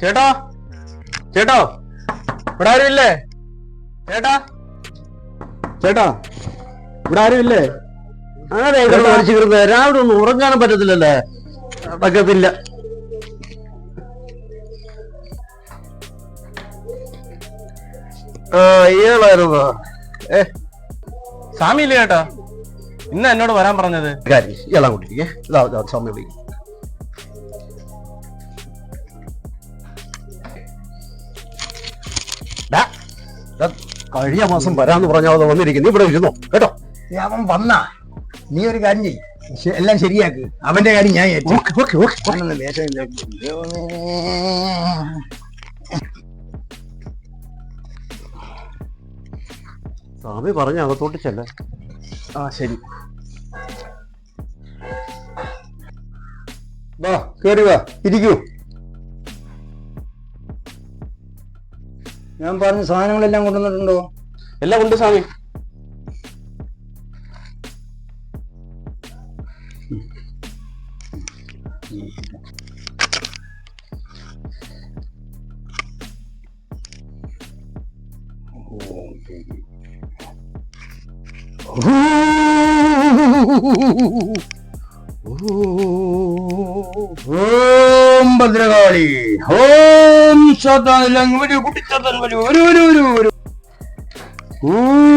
ചേട്ടാ? ചേട്ടോ? ഇവിടെ ആരും ഇല്ലേ? ചേട്ടാ? ചേട്ടാ ഇവിടെ ആരും ഇല്ലേ? അതെ പഠിച്ചിരുന്നത് രാവിലെ ഒന്നും ഉറങ്ങാനും പറ്റത്തില്ലല്ലേ? പറ്റത്തില്ല. ആ ഇയാളായിരുന്നു? ഏ സ്വാമി ഇല്ലേ ചേട്ടാ? ഇന്ന് എന്നോട് വരാൻ പറഞ്ഞത്? കാര്യം ഇയാളാ കൂട്ടിരിക്കേ ഇതാ വിളിക്കും. കഴിഞ്ഞ മാസം വരാന്ന് പറഞ്ഞാൽ വന്നിരിക്കുന്നു. ഇവിടെ ഇരുന്നോ. കേട്ടോ? അവൻ വന്ന. നീ ഒരു കാര്യം ചെയ് എല്ലാം ശരിയാക്ക്. അവന്റെ കാര്യം ഞാൻ. സ്വാമി പറഞ്ഞ അകത്തോട്ട് ചെല്ല. ആ ശരി. വാ കേറി വാ. ഇരിക്കൂ. ഞാൻ പറഞ്ഞ സാധനങ്ങളെല്ലാം കൊണ്ടുവന്നിട്ടുണ്ടോ എല്ലാം ഉണ്ട് സ്വാമി ഓം ഭദ്രകാളി ഓം കുട്ടിച്ചതൻ വരൂ ഓം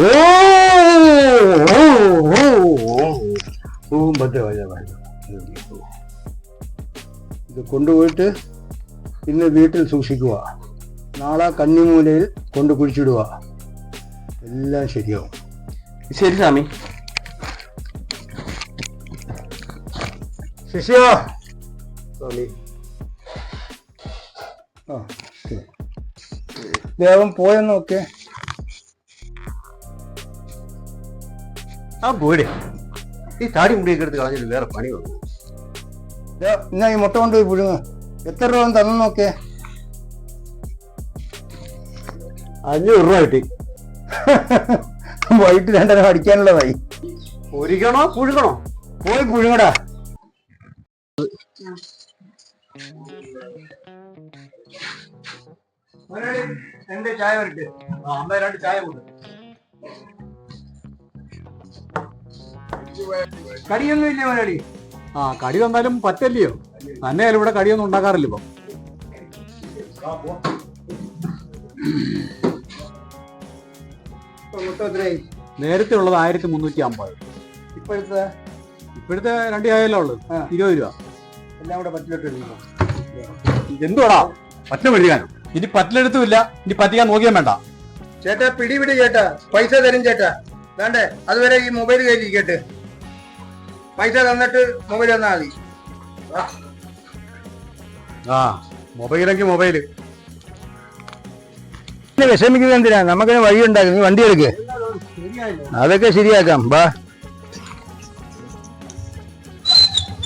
ഓ ഓ, ഓ, ഓ. ഓം ഭദ്രകാളി നമ ഇത് കൊണ്ടുപോയിട്ട് ഇന്ന് വീട്ടിൽ സൂക്ഷിക്കുക. നാളെ കന്നിമൂലയിൽ കൊണ്ട് കുഴിച്ചിടുക. എല്ലാം ശരിയാവും. ശരി സ്വാമി. ശിഷ്യ. സ്വാമി. ആ ശരി. ദേവൻ നോക്കേ. ആ പോയിടെ. ഈ താടി മുടിയൊക്കെ എടുത്ത് കളഞ്ഞിട്ട് വേറെ പണി വന്നു എന്നാ ഈ മുട്ട കൊണ്ടുപോയി പുഴുങ്ങ. എത്ര രൂപ നോക്കേ. അഞ്ഞൂറ് രൂപ കിട്ടി. വൈകിട്ട് രണ്ടര അടിക്കാനുള്ളതായി ഒരുക്കണോ? പുഴുകണോ പോയി പുഴുങ്ങടാ. എന്റെ ചായ വരട്ടെ? അമ്മ രണ്ട് ചായ കൊടു. കടിയൊന്നും ഇല്ലേ മലയാളി ആ കടി വന്നാലും പറ്റല്ലയോ? തന്നെയാലും ഇവിടെ കടിയൊന്നും ഉണ്ടാക്കാറില്ല ഇപ്പൊ. എത്രയായി നേരത്തെ ഉള്ളത് ആയിരത്തി മുന്നൂറ്റി അമ്പത്. ഇപ്പോഴത്തെ? ഇപ്പോഴത്തെ രണ്ട് ചായയല്ലേ ഉള്ളു. ഇരുപത് രൂപ. എല്ലാം കൂടെ പറ്റിലോട്ട് എന്തുവാടാ പറ്റ മെഴുകാനും ഇനി പറ്റിലെടുത്തുമില്ല ഇനി പറ്റിക്കാൻ നോക്കിയാൻ വേണ്ട. ചേട്ടാ പിടി പിടി ചേട്ടാ. പൈസ തരും ചേട്ടാ. വേണ്ടേ? അതുവരെ ഈ മൊബൈൽ കയറ്റിരിക്കട്ടെ പൈസ തന്നിട്ട് മൊബൈൽ തന്നാൽ മതി. ആ മൊബൈലെങ്കിൽ മൊബൈൽ. പിന്നെ വിഷമിക്കുന്നത് എന്തിനാ? നമുക്കിന് വഴി ഉണ്ടാക്കുന്നു വണ്ടി എടുക്ക്. അതൊക്കെ ശരിയാക്കാം. ബാ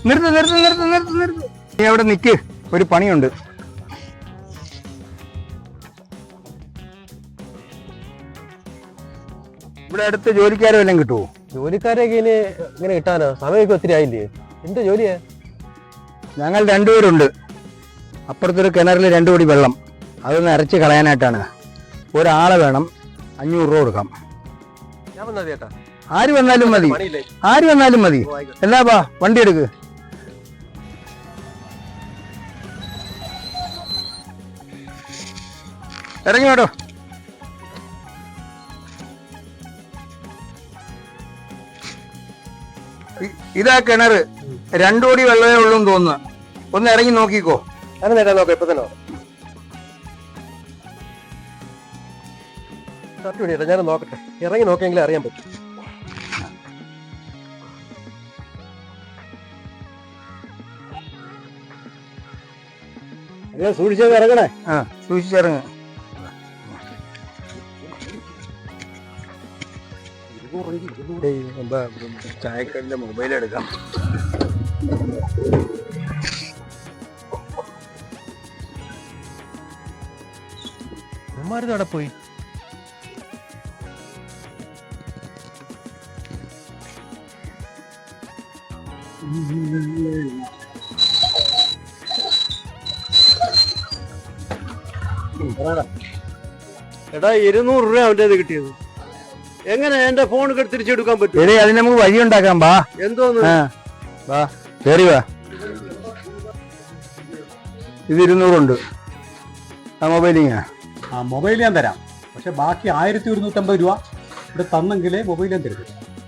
നിർത്ത് നിർത്ത് നിർത്ത് നിർത്ത് നിർത്ത്. നീ അവിടെ നിക്ക്. ഒരു പണിയുണ്ട്. ഇവിടെ അടുത്ത് ജോലിക്കാരോ എല്ലാം കിട്ടുമോ ജോലിക്കാരെയൊക്കെ ഇനി ഇങ്ങനെ കിട്ടാനോ? സമയമൊക്കെ ഒത്തിരി ആയില്ലേ? എന്ത് ജോലിയാ? ഞങ്ങൾ രണ്ടുപേരുണ്ട്. അപ്പുറത്തൊരു കിണറിൽ രണ്ടു കോടി വെള്ളം. അതൊന്ന് ഇറച്ചി കളയാനായിട്ടാണ്. ഒരാളെ വേണം അഞ്ഞൂറ് രൂപ കൊടുക്കാം. ആര് വന്നാലും മതി. ആര് വന്നാലും മതി. എന്നാ വാ വണ്ടി എടുക്ക്. ഇറങ്ങി വേടോ. ഇതാ കിണറ്. രണ്ടോടി കോടി വെള്ളമേ ഉള്ളൂ തോന്നുന്നു. ഒന്ന് ഇറങ്ങി നോക്കിക്കോ. അങ്ങനെ നോക്കാം ഇപ്പൊ തന്നെ ഷർട്ട് ഞാൻ നോക്കട്ടെ. ഇറങ്ങി നോക്കിയെങ്കിലേ അറിയാൻ പറ്റും. സൂക്ഷിച്ചത് ഇറങ്ങണേ. ആ സൂക്ഷിച്ചിറങ്ങ ചായക്കല്ല മൊബൈൽ എടുക്കാം. ഉമ്മാരുന്ന് അവിടെ പോയി? എടാ ഇരുന്നൂറ് രൂപ അവന്റെ കിട്ടിയത്. എങ്ങനെ എന്റെ ഫോൺ തിരിച്ചെടുക്കാൻ പറ്റും? എടേ അതിന് നമുക്ക് വഴി ഉണ്ടാക്കാം ബാ. എന്തോന്ന്? ആ വാ കേറി വാ. ഇത് ഇരുന്നൂറുണ്ട്. ആ മൊബൈലിങ്ങ ആ മൊബൈൽ ഞാൻ തരാം. പക്ഷെ ബാക്കി ആയിരത്തി ഒരുന്നൂറ്റമ്പത് രൂപ ഇവിടെ തന്നെങ്കിലേ മൊബൈൽ ഞാൻ തരും.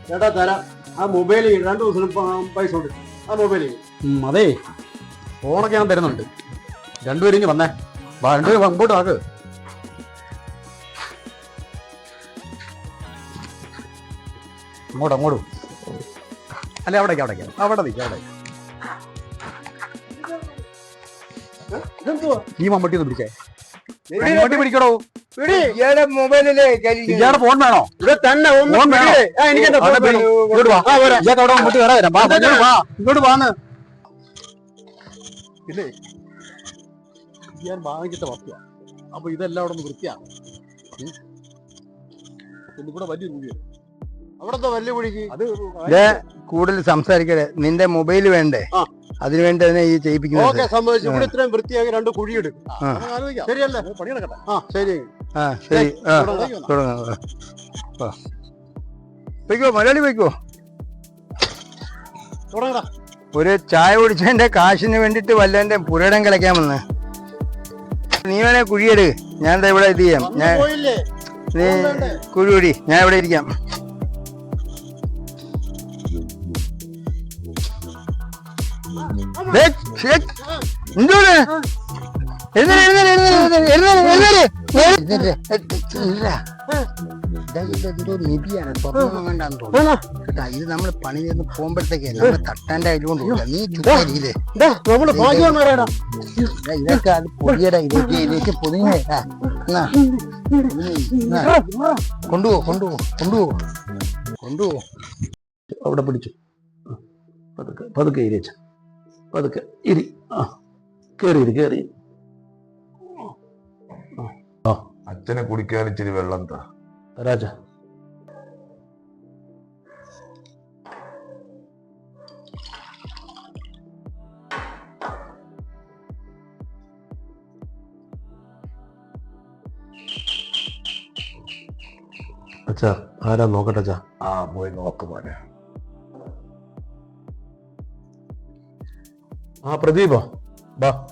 ചേട്ടാ തരാം. ആ മൊബൈൽ രണ്ടു ദിവസം പൈസ കൊടുക്കും ആ മൊബൈൽ അതെ. ഫോണൊക്കെ ഞാൻ തരുന്നുണ്ട്. രണ്ടുപേരും ഇങ്ങ് വന്നേ. രണ്ടുപേരും അങ്ങോട്ട് ആക്ക് അങ്ങോട്ട് അങ്ങോട്ടും. അല്ലെ അവിടേക്ക് അവിടേക്ക്. അവിടെ നിൽക്കാം അവിടെ. ഈ മമ്മട്ടി ഒന്ന് പിടിച്ചേ. മമ്മട്ടി പിടിക്കടോ. മൊബൈലിലെ ഇയാളുടെ ഫോൺ വേണോ? ഇവിടെ തന്നെ ഫോൺ വേണോ? ഇങ്ങോട്ട് വാ. ഇയാൾക്ക് അവിടെ വരാം. വാ, ഇങ്ങോട്ട് വാന്ന്. ഇല്ലേ ഞാൻ വാങ്ങിച്ചിട്ട വസ്തുവാ. അപ്പൊ ഇതെല്ലാം അവിടെ വൃത്തിയാണ്. ഇവിടെ വലിയ രൂപയാണ് അവിടത്തെ വലിയ കുഴിക്ക് അത് കൂടുതൽ സംസാരിക്കരുത് നിന്റെ മൊബൈൽ വേണ്ടേ. അതിനു വേണ്ടി തന്നെ ഈ ചെയ്യിപ്പിക്കുന്നത്. ഓക്കെ സംഭവിച്ചു. ഇവിടെ ഇത്രയും വൃത്തിയാക്കി രണ്ട് കുഴിയിടും ആ. നമുക്ക് ആലോചിക്കാം. ശരിയല്ലേ? പണി നടക്കട്ടെ. ആ ശരി. ആ ശരി. ആ തുടങ്ങാം. തുടങ്ങാം. ആ. വയ്ക്കോ മലയാളി വയ്ക്കോ തുടങ്ങടാ. ഒരു ചായ കുടിച്ചതിന്റെ കാശിന് വേണ്ടിട്ട് വല്ലതിന്റെ പുരടം കളിക്കാൻ വന്ന്. നീ വേണേ കുഴിയെടു. ഞാൻ എന്താ ഇവിടെ ഇത് ചെയ്യാം. ഞാൻ നീ കുഴി കുടി. ഞാൻ ഇവിടെ ഇരിക്കാം? എഴുന്നേര്, എഴുന്നേര്, എഴുന്നേര്, എഴുന്നേര്, എഴുന്നേര്, എഴുന്നേര്. എഴുന്നേര്. ഇല്ല. ഇതാ ഇത് എന്തോ നിധിയാണ് സ്വർണം കണ്ടാന്ന് തോന്നുന്നു കേട്ടാ ഇത് നമ്മൾ പണി ചെയ്യുന്ന പോകുമ്പോഴത്തേക്ക് നമ്മൾ തട്ടാന്റെ കൊണ്ടുപോകില്ല നീ ഭാഗ്യവാന്മാരാടാ ഇതൊക്കെ അത് പൊടിയടാ ഇതൊക്കെ ഇതിലേക്ക് പൊതിഞ്ഞേ. കൊണ്ടുപോ കൊണ്ടുപോ കൊണ്ടുപോ കൊണ്ടുപോ അവിടെ പിടിച്ചു പതുക്കെ പതുക്കെ ഇരിച്ച പതുക്കെ ഇരി ആ കേറി ഇരി കേറി അച്ഛനെ കുടിക്കാൻ ഇച്ചിരി വെള്ളം താ. രാജ. അച്ഛാ ആരാ നോക്കട്ടെ അച്ഛാ? ആ പോയി നോക്ക് മോനെ. ആ പ്രദീപോ. ബാ.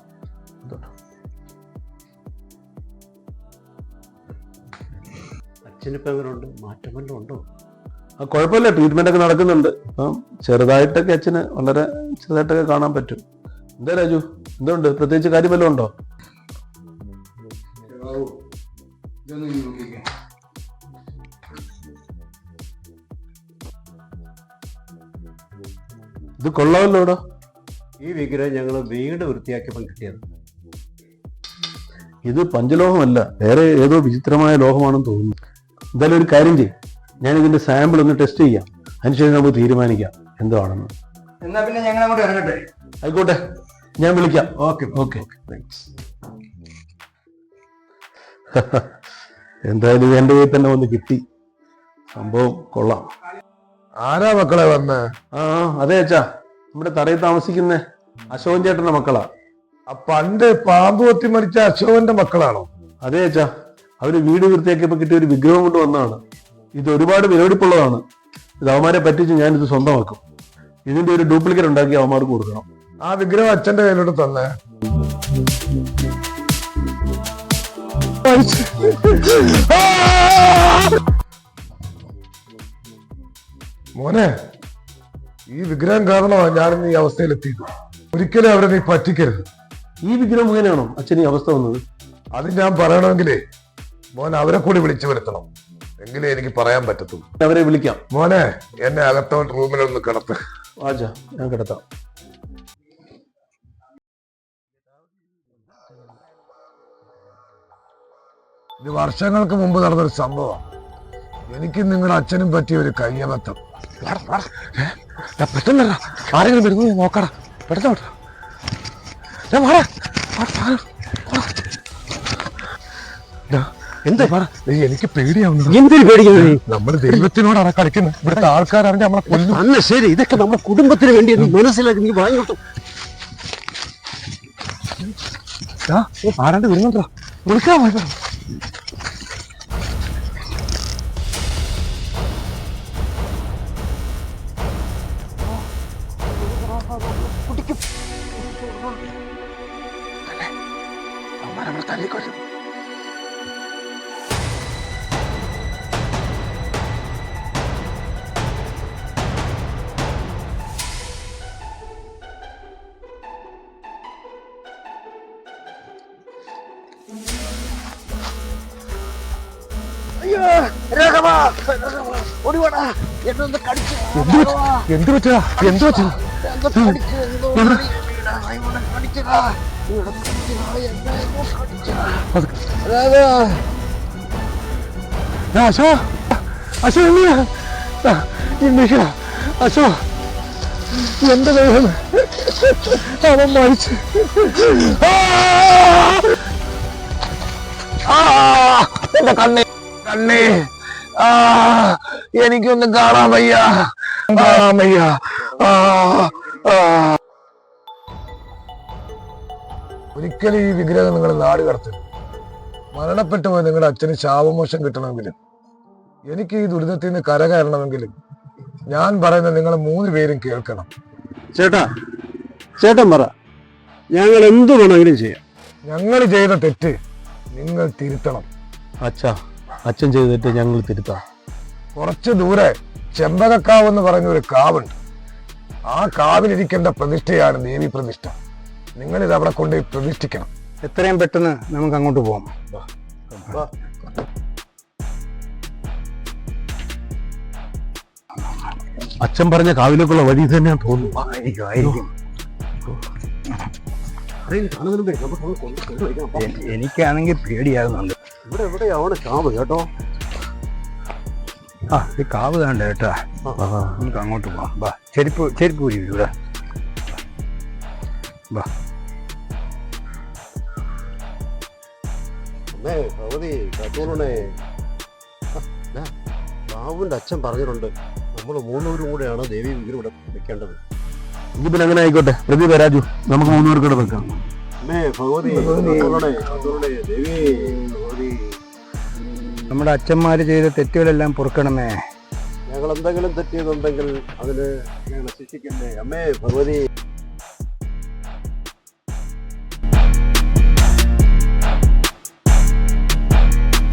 അച്ഛനിപ്പോ എങ്ങനെയുണ്ട് മാറ്റം വല്ലതും ഉണ്ടോ ആ കുഴപ്പമില്ല ട്രീറ്റ്മെന്റ് ഒക്കെ നടക്കുന്നുണ്ട്. അപ്പം ചെറുതായിട്ടൊക്കെ അച്ഛന് വളരെ ചെറുതായിട്ടൊക്കെ കാണാൻ പറ്റും. എന്താ രാജു? എന്തുണ്ട്? പ്രത്യേകിച്ച് കാര്യം വല്ലതും ഉണ്ടോ? ഇത് കൊള്ളാമല്ലോ ഇവിടെ. ഈ വിഗ്രഹം ഞങ്ങൾ വീട് വൃത്തിയാക്കിയപ്പോൾ കിട്ടിയത്. ഇത് പഞ്ചലോഹമല്ല വേറെ ഏതോ വിചിത്രമായ ലോഹമാണെന്ന് തോന്നുന്നു. എന്തായാലും ഒരു കാര്യം ചെയ്യും. ഞാൻ ഇതിന്റെ സാമ്പിൾ ഒന്ന് ടെസ്റ്റ് ചെയ്യാം. അതിനുശേഷം നമുക്ക് തീരുമാനിക്കാം എന്താണെന്ന്. എന്നാ പിന്നെ ഞങ്ങൾ അങ്ങോട്ട് ഇറങ്ങട്ടെ? ആയിക്കോട്ടെ. ഞാൻ വിളിക്കാം. ഓക്കെ ഓക്കെ താങ്ക്സ് എന്തായാലും എന്റെ കയ്യിൽ തന്നെ ഒന്ന് കിട്ടി. സംഭവം കൊള്ളാം. ആരാ മക്കളെ വന്ന്? ആ അതെ അച്ഛാ. നമ്മുടെ തറയിൽ താമസിക്കുന്ന അശോകൻ ചേട്ടന്റെ മക്കളാ. പണ്ട് പാമ്പ് കൊത്തി മരിച്ച അശോകന്റെ മക്കളാണോ? അതെ അച്ഛാ. അവർ വീട് വൃത്തിയാക്കിയപ്പോൾ കിട്ടിയ ഒരു വിഗ്രഹം കൊണ്ട് വന്നതാണ്. ഇത് ഒരുപാട് വിലപിടിപ്പുള്ളതാണ്. ഇത് അവന്മാരെ പറ്റിച്ച് ഞാൻ ഇത് സ്വന്തമാക്കും. ഇതിന്റെ ഒരു ഡ്യൂപ്ലിക്കേറ്റ് ഉണ്ടാക്കി അവന്മാർക്ക് കൊടുക്കണം. ആ വിഗ്രഹം അച്ഛന്റെ കയ്യിലോട്ട് തന്നെ. മോനെ ഈ വിഗ്രഹം കാരണമാണ് ഞാനിന്ന് ഈ അവസ്ഥയിലെത്തിയത്. ഒരിക്കലും അവരെ നീ പറ്റിക്കരുത്. ഈ വിഗ്രഹം മുഖേനയാണോ അച്ഛൻ ഈ അവസ്ഥ വന്നത്? അത് ഞാൻ പറയണമെങ്കിലേ മോൻ അവരെ കൂടി വിളിച്ചു വരുത്തണം. എങ്കിലേ എനിക്ക് പറയാൻ പറ്റത്തുള്ളൂ. അവരെ വിളിക്കാം. മോനെ എന്നെ അകത്തോട്ട് റൂമിലൊന്ന് കിടത്ത്. ആച്ചാ ഞാൻ കിടത്താം. ഇത് വർഷങ്ങൾക്ക് മുമ്പ് നടന്നൊരു സംഭവം. എനിക്ക് നിങ്ങളുടെ അച്ഛനും പറ്റിയ ഒരു കയ്യബദ്ധം. പെട്ടെന്നല്ല ആരെങ്കിലും വരുന്നത് നോക്കടാ. പെട്ടെന്ന് എന്താ? എനിക്ക് പേടിയാവുന്നു. എന്തിനു പേടിക്കുന്നത് നമ്മൾ ദൈവത്തിനോടാണ് കളിക്കുന്നത്. ഇവിടുത്തെ ആൾക്കാരാണെങ്കിൽ നമ്മളെ കൊല്ലും. അന്ന് ശരി ഇതൊക്കെ നമ്മുടെ കുടുംബത്തിന് വേണ്ടി മനസ്സിലാക്കി നീ വാങ്ങിട്ടു ആരാണ്ട് വരുന്നുണ്ടോ? വിളിക്കാൻ എന്ത് പറ്റാ എന്ത് പറ്റാ അശോ. അശോ ഇന്നേക്കാ അശോ. എന്റെ ദൈവം അവൻ മരിച്ചു! എന്റെ കണ്ണേ. കണ്ണേ. ആ എനിക്കൊന്നും കാണാൻ വയ്യ. കാണാൻ വയ്യ ആ ഒരിക്കലും ഈ വിഗ്രഹം നിങ്ങൾ നാട് കടത്തരുത് മരണപ്പെട്ടു പോയി നിങ്ങളുടെ അച്ഛന് ശാപമോശം കിട്ടണമെങ്കിലും എനിക്ക് ഈ ദുരിതത്തിൽ നിന്ന് കരകയറണമെങ്കിലും ഞാൻ പറയുന്നത് നിങ്ങൾ മൂന്ന് പേരും കേൾക്കണം. ചേട്ടാ ചേട്ടൻ പറ ഞങ്ങൾ എന്ത് വേണമെങ്കിലും ചെയ്യാം. ഞങ്ങൾ ചെയ്ത തെറ്റ് നിങ്ങൾ തിരുത്തണം. അച്ഛാ അച്ഛൻ ചെയ്തിട്ട് ഞങ്ങൾ തിരുത്താം. കുറച്ച് ദൂരെ ചെമ്പകക്കാവ് എന്ന് പറയുന്ന ഒരു കാവുണ്ട്. ആ കാവിലിരിക്കേണ്ട പ്രതിഷ്ഠയാണ് ദേവി പ്രതിഷ്ഠ. നിങ്ങൾ ഇത് അവിടെ കൊണ്ട് പ്രതിഷ്ഠിക്കണം. എത്രയും പെട്ടെന്ന് നമുക്ക് അങ്ങോട്ട് പോകാം അച്ഛൻ പറഞ്ഞ കാവിലേക്കുള്ള വഴി തന്നെയാണ് തന്നെയാ തോന്നുന്നു. ആയിരിക്കും ആയിരിക്കും. എ- എനിക്കാണെങ്കിൽ പേടിയാകുന്നുണ്ട്. ഇവിടെ എവിടെയാണ് കാവ്? കേട്ടോ. ആ ഈ കാവ് കണ്ട കേട്ടാ നമുക്ക് അങ്ങോട്ട് പോവാം. ബാ ചെരുപ്പ് ചെരുപ്പ് ഊരി ഇവിടെ. ബാ. അമ്മേ ഭഗവതി കാത്തോളണേ ബാബുവിന്റെ അച്ഛൻ പറഞ്ഞിട്ടുണ്ട്. നമ്മൾ മൂന്നുപേരും കൂടെയാണ് ദേവി വിഗ്രഹം ഇവിടെ വെക്കേണ്ടത്. ഇനി പിന്നെ അങ്ങനെ ആയിക്കോട്ടെ. പ്രതിഭ രാജു നമുക്ക് മൂന്നൂർക്കൂടെ ഇവിടെ വെക്കാം. അമ്മേ ഭഗവതി ദേവി. നമ്മുടെ അച്ഛന്മാർ ചെയ്ത തെറ്റുകളെല്ലാം പൊറുക്കണമേ. ഞങ്ങൾ എന്തെങ്കിലും തെറ്റിയതുണ്ടെങ്കിൽ അതിന് ഞങ്ങളെ ശിക്ഷിക്കണ്ടേ? അമ്മേ ഭഗവതി.